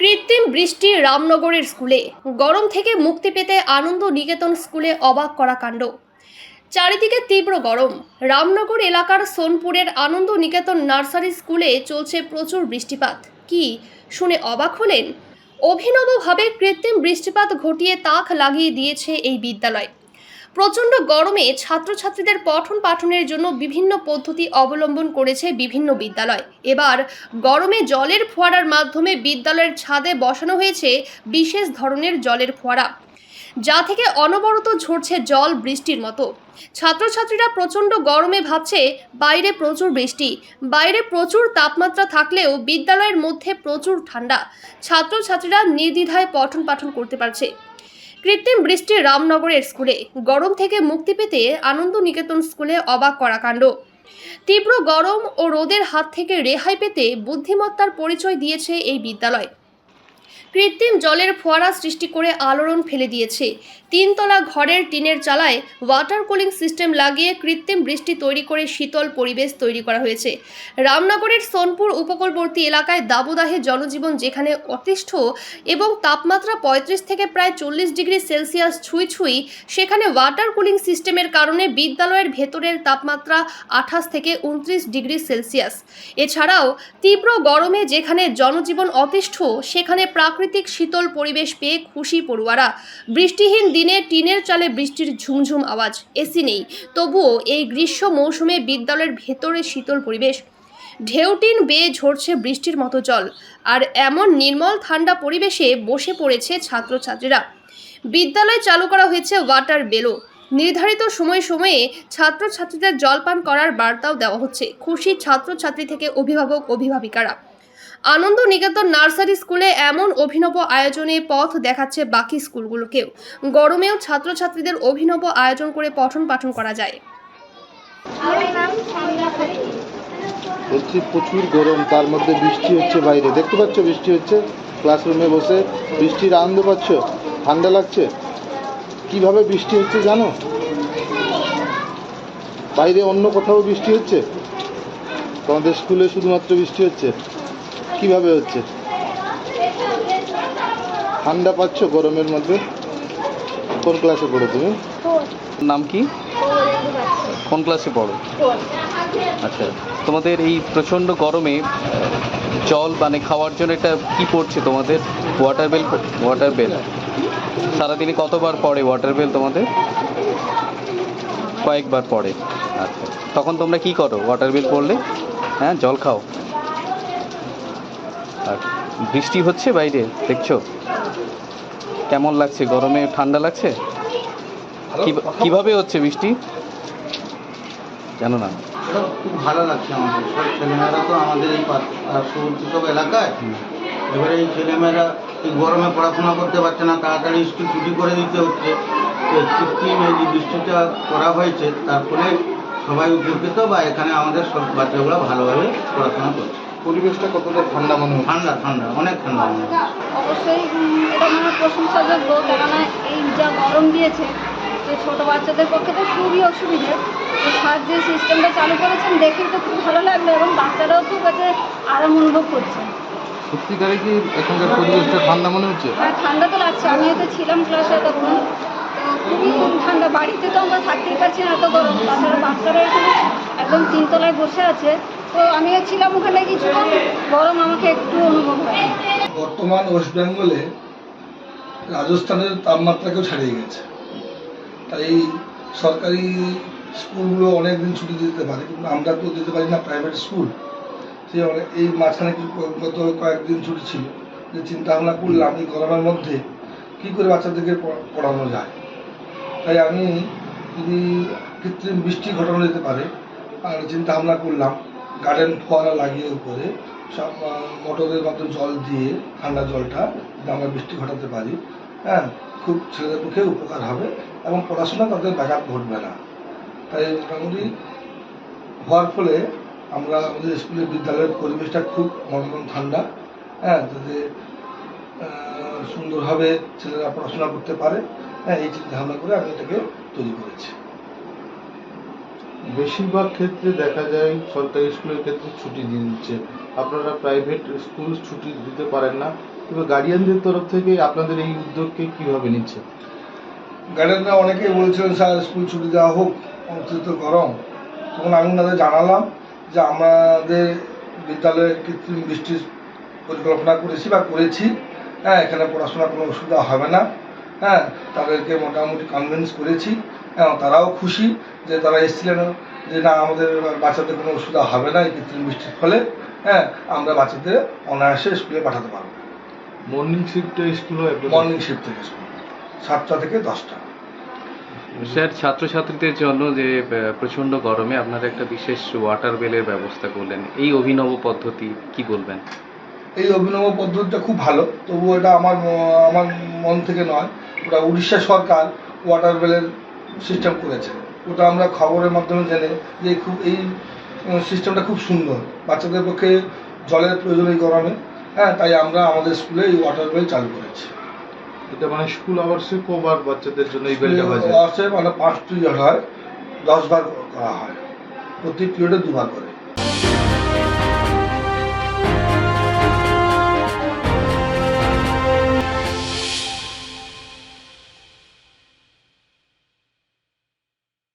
কৃত্রিম বৃষ্টি রামনগরের স্কুলে। গরম থেকে মুক্তি পেতে আনন্দ নিকেতন স্কুলে অবাক করা কাণ্ড। চারিদিকে তীব্র গরম। রামনগর এলাকার সোনপুরের আনন্দ নিকেতন নার্সারি স্কুলে চলছে প্রচুর বৃষ্টিপাত। কি, শুনে অবাক হলেন? অভিনবভাবে কৃত্রিম বৃষ্টিপাত ঘটিয়ে তাক লাগিয়ে দিয়েছে এই বিদ্যালয়। প্রচণ্ড গরমে ছাত্রছাত্রীদের পঠন পাঠনের জন্য বিভিন্ন পদ্ধতি অবলম্বন করেছে বিভিন্ন বিদ্যালয়। এবার গরমে জলের ফোয়ারার মাধ্যমে বিদ্যালয়ের ছাদে বসানো হয়েছে বিশেষ ধরনের জলের ফোয়ারা, যা থেকে অনবরত ঝরছে জল বৃষ্টির মতো। ছাত্রছাত্রীরা প্রচণ্ড গরমে ভাবছে, বাইরে প্রচুর বৃষ্টি, বাইরে প্রচুর তাপমাত্রা থাকলেও বিদ্যালয়ের মধ্যে প্রচুর ঠান্ডা। ছাত্রছাত্রীরা নির্দ্বিধায় পঠন পাঠন করতে পারছে। কৃত্রিম বৃষ্টি রামনগরের স্কুলে। গরম থেকে মুক্তি পেতে আনন্দ নিকেতন স্কুলে অবাক করা কাণ্ড তীব্র গরম ও রোদের হাত থেকে রেহাই পেতে বুদ্ধিমত্তার পরিচয় দিয়েছে এই বিদ্যালয়। কৃত্রিম জলের ফোয়ারা সৃষ্টি করে আলোড়ন ফেলে দিয়েছে। তিনতলা ঘরের টিনের চালায় ওয়াটার কুলিং সিস্টেম লাগিয়ে কৃত্রিম বৃষ্টি তৈরি করে শীতল পরিবেশ তৈরি করা হয়েছে। রামনগরের সোনপুর উপকূলবর্তী এলাকায় দাবদাহে জনজীবন যেখানে অতিষ্ঠ এবং তাপমাত্রা পঁয়ত্রিশ থেকে প্রায় চল্লিশ ডিগ্রি সেলসিয়াস ছুঁই ছুঁই, সেখানে ওয়াটার কুলিং সিস্টেমের কারণে বিদ্যালয়ের ভেতরের তাপমাত্রা আঠাশ থেকে উনত্রিশ ডিগ্রি সেলসিয়াস। এছাড়াও তীব্র গরমে যেখানে জনজীবন অতিষ্ঠ, সেখানে প্রাকৃতিক শীতল পরিবেশ পেয়ে খুশি পড়ুয়ারা। বৃষ্টিহীন দিনে টিনের চালে বৃষ্টির ঝুমঝুম আওয়াজ, এসি নেই। তবুও এই গ্রীষ্ম মৌসুমে বিদ্যালয়ের ভেতরে শীতল পরিবেশ। ঢেউটিন বেয়ে ঝরছে বৃষ্টির মতো জল, আর এমন নির্মল ঠান্ডা পরিবেশে বসে পড়েছে ছাত্রছাত্রীরা। বিদ্যালয়ে চালু করা হয়েছে ওয়াটার বেলো। নির্ধারিত সময়ে সময়ে ছাত্রছাত্রীদের জলপান করার বার্তাও দেওয়া হচ্ছে। খুশি ছাত্রছাত্রী থেকে অভিভাবক, অভিভাবিকারা। আনন্দ নিকেতন নার্সারি স্কুলে এমন অভিনব আয়োজনে পথ দেখাচ্ছে বাকি স্কুলগুলোকেও। গরমেও ছাত্রছাত্রীদের অভিনব আয়োজন করে পঠন পাঠন করা যায়। বলছি, প্রচুর গরম, তার মধ্যে বৃষ্টি হচ্ছে বাইরে। দেখতে পাচ্ছ, বৃষ্টি হচ্ছে ক্লাসরুমে বসে। বৃষ্টির আনন্দ পাচ্ছ? ঠান্ডা লাগছে? কীভাবে বৃষ্টি হচ্ছে জানো? বাইরে অন্য কোথাও বৃষ্টি হচ্ছে? তোমাদের স্কুলে শুধুমাত্র বৃষ্টি হচ্ছে। কীভাবে হচ্ছে? ঠান্ডা পাচ্ছ গরমের মধ্যে? কোন ক্লাসে পড়ো তুমি? নাম কি? কোন ক্লাসে পড়ো? আচ্ছা তোমাদের এই প্রচণ্ড গরমে জল মানে খাওয়ার জন্য এটা কি পড়ছে তোমাদের? ওয়াটার বেল ওয়াটার বেল সারাদিনে কতবার পড়ে ওয়াটার বেল তোমাদের? কয়েকবার পড়ে। আচ্ছা তখন তোমরা কি করো? ওয়াটার বিল পড়লে? হ্যাঁ জল খাও। আর বৃষ্টি হচ্ছে বাইরে দেখছ? কেমন লাগছে? গরমে ঠান্ডা লাগছে? কীভাবে হচ্ছে বৃষ্টি? জানো না। খুব ভালো লাগছে আমাদের। সব ছেলেমেয়েরা তো আমাদের এই পার্শ্ববর্তী সব এলাকায়। এবারে এই ছেলেমেয়েরা এই গরমে পড়াশোনা করতে পারছে না তাড়াতাড়ি স্কুল ছুটি করে দিতে হচ্ছে। কৃত্রিম এই যে বৃষ্টিটা করা হয়েছে তার ফলে সবাই উপকৃত বা এখানে আমাদের সব বাচ্চাগুলো ভালোভাবে পড়াশোনা করছে। পরিবেশটা কতটা ঠান্ডা মনে হচ্ছে? ঠান্ডা ঠান্ডা অনেক ঠান্ডা মনে। অবশ্যই এটা মানে প্রশংসাযোগ্য কেননা এই যা গরম দিয়েছে যে ছোটো বাচ্চাদের পক্ষে তো খুবই অসুবিধে। তো স্যার যে সিস্টেমটা চালু করেছেন দেখেই তো খুব ভালো লাগল এবং বাচ্চারাও খুব কাছে আরাম অনুভব করছে। সত্যিকারে কি এখানকার পরিবেশটা ঠান্ডা মনে হচ্ছে? আর ঠান্ডা তো লাগছে আমিও তো ছিলাম ক্লাসে তখন। খুবই ঠান্ডা বাড়িতে তো আমরা থাকতেই পারছি না এত গরম। তাছাড়া বাচ্চারা এখানে একদম তিনতলায় বসে আছে। তো আমিও ছিলাম ওখানে কিছু গরম আমাকে একটু অনুভব হয়। বর্তমান ওয়েস্ট বেঙ্গলে রাজস্থানের তাপমাত্রাকেও ছাড়িয়ে গেছে। তাই সরকারি স্কুলগুলো অনেক দিন ছুটি দিতে পারে, কিন্তু আমরা তো দিতে পারি না প্রাইভেট স্কুল সেই অনেক এই মাঝখানে গত কয়েকদিন ছুটি ছিল, যে চিন্তা ভাবনা করলাম এই গরমের মধ্যে কী করে বাচ্চাদেরকে পড়ানো যায়। তাই আমি যদি কৃত্রিম বৃষ্টি ঘটানো যেতে পারে আর চিন্তা ভাবনা করলাম গার্ডেন ফোয়ারা লাগিয়ে উপরে, সব মোটরের মতো জল দিয়ে ঠান্ডা জলটা আমরা বৃষ্টি ঘটাতে পারি। হ্যাঁ খুব ছেলেদের পক্ষে উপকার হবে এবং পড়াশোনা তাদের ব্যাঘাত ঘটবে না। তাই মোটামুটি হওয়ার ফলে আমরা আমাদের স্কুলের বিদ্যালয়ের পরিবেশটা খুব মনোরম ঠান্ডা। হ্যাঁ যাতে সুন্দরভাবে ছেলেরা পড়াশোনা করতে পারে। হ্যাঁ এই চিন্তা ভাবনা করে আমি এটাকে তৈরি করেছি। বেশিরভাগ ক্ষেত্রে দেখা যায় সরকারি স্কুলের ক্ষেত্রে ছুটি দিয়ে দিচ্ছে। আপনারা প্রাইভেট স্কুল ছুটি দিতে পারেন না। তবে গার্ডিয়ানদের তরফ থেকে আপনাদের এই উদ্যোগকে কীভাবে নিচ্ছে? গার্ডেনরা অনেকেই বলছিলেন, স্যার, স্কুল ছুটি দেওয়া হোক অতিরিক্ত গরম। তখন আমি ওনাদের জানালাম যে, আমাদের বিদ্যালয়ে কৃত্রিম বৃষ্টির পরিকল্পনা করেছি বা করেছি। হ্যাঁ এখানে পড়াশোনার কোনো অসুবিধা হবে না। হ্যাঁ তাদেরকে মোটামুটি কনভিন্স করেছি। হ্যাঁ তারাও খুশি যে, তারা এসেছিলেন যে না আমাদের বাচ্চাদের কোনো অসুবিধা হবে না এই কৃত্রিম বৃষ্টির ফলে হ্যাঁ আমরা বাচ্চাদের অনায়াসে স্কুলে পাঠাতে পারব। মর্নিং শিফটে স্কুল হয় মর্নিং শিফট থেকে স্কুল। সাতটা থেকে দশটা। স্যার ছাত্রছাত্রীদের জন্য যে আহ, প্রচণ্ড গরমে আপনারা একটা বিশেষ ওয়াটার বেলের ব্যবস্থা করলেন এই অভিনব পদ্ধতি কি বলবেন? এই অভিনব পদ্ধতিটা খুব ভালো তবুও এটা আমার ম- আমার মন থেকে নয়। ওটা উড়িষ্যা সরকার ওয়াটার বেলের সিস্টেম করেছে। ওটা আমরা খবরের মাধ্যমে জেনে যে খুব এই সিস্টেমটা খুব সুন্দর। বাচ্চাদের পক্ষে জলের প্রয়োজন এই গরমে হ্যাঁ তাই আমরা আমাদের স্কুলে এই ওয়াটার বেল চালু করেছি। এটা মানে স্কুল আওয়ার্সে কবার বাচ্চাদের জন্য এই বেলটা বাজে আসে মানে পাঁচ পিরিয়ড হয় দশ বার করা হয়। প্রতি পিরিয়ডে দুবার করে।